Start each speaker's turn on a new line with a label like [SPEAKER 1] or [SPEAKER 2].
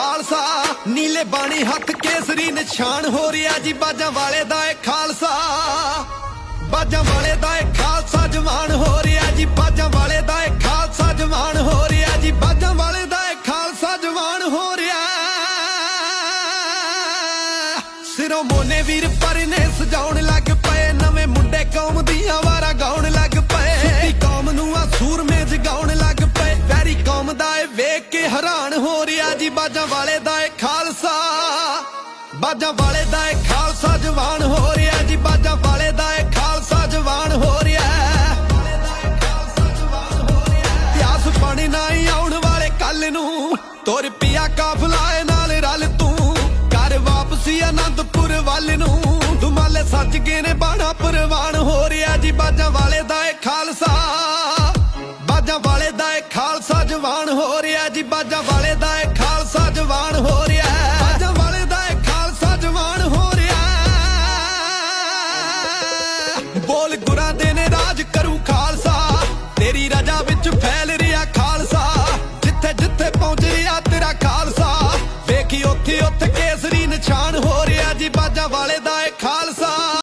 [SPEAKER 1] ਖਾਲਸਾ। ਨੀਲੇ ਬਾਣੀ ਹੱਥ ਕੇਸਰੀ ਨਿਸ਼ਾਨ ਹੋ ਰਿਹਾ ਜੀ, ਬਾਜਾਂ ਵਾਲੇ ਦਾ ਏ ਖਾਲਸਾ। ਬਾਜਾਂ ਵਾਲੇ ਦਾ ਏ ਖਾਲਸਾ ਜਵਾਨ ਹੋ ਰਿਹਾ ਜੀ, ਬਾਜਾਂ ਵਾਲੇ ਦਾ ਏ ਖਾਲਸਾ ਜਵਾਨ ਹੋ ਰਿਹਾ ਜੀ, ਬਾਜਾਂ ਵਾਲੇ ਦਾ ਏ ਖਾਲਸਾ ਜਵਾਨ ਹੋ ਰਿਹਾ। ਸਿਰੋਂ ਮੋਨੇ ਵੀਰ ਪਰਨੇ ਸਜਾਉਣ ਲੱਗ ਪਏ, ਨਵੇਂ ਮੁੰਡੇ ਕੌਮ ਦੀਆਂ ਵਾਰਾਂ ਗਾਉਣ ਲੱਗ ਪਏ। ਸੁੱਤੀ ਕੌਮ ਨੂੰ ਆ ਸੂਰਮੇ ਜਗਾਉਣ ਲੱਗ ਪਏ, ਵੈਰੀ ਕੌਮ ਦਾ ਏ ਵੇਖ ਕੇ ਹੈਰਾਨ ਹੋ ਰਿਹਾ ਬਾਜਾ ਵਾਲੇ ਦਾ ਇਹ ਖਾਲਸਾ ਜਵਾਨ ਹੋ ਰਿਹਾ ਜੀ, ਬਾਜਾ ਵਾਲੇ ਦਾ ਇਹ ਖਾਲਸਾ ਜਵਾਨ ਹੋ ਰਿਹਾ। ਪਿਆਸ ਪਾਣੀ ਨਾ ਆਉਣ ਵਾਲੇ ਕੱਲ ਨੂੰ, ਤੁਰ ਪਿਆ ਕਾਫਲਾ ਨਾਲ ਰਲ ਤੂੰ। ਕਰ ਵਾਪਸੀ ਅਨੰਦਪੁਰ ਵੱਲ ਨੂੰ ਦੁਮਾਲੇ ਸੱਜ ਕੇ ਨੇ ਬਾਣਾ ਪਰਵਾਨ ਹੋ ਰਿਹਾ ਜੀ, ਬਾਜਾਂ ਵਾਲੇ ਦਾ ਇਹ ਖਾਲਸਾ। ਬਾਜਾਂ ਵਾਲੇ ਦਾ ਇਹ ਖਾਲਸਾ ਜਵਾਨ ਹੋ ਰਿਹਾ ਜੀ, ਬਾਜਾਂ ਵਾਲੇ ਦਾ ਇਹ ਫੈਲ ਰਿਹਾ ਖਾਲਸਾ। ਜਿੱਥੇ ਜਿੱਥੇ ਪਹੁੰਚ ਰਿਹਾ ਤੇਰਾ ਖਾਲਸਾ। ਵੇਖੀ ਉੱਥੇ ਉੱਥੇ ਕੇਸਰੀ ਨਿਸ਼ਾਨ ਹੋ ਰਿਹਾ।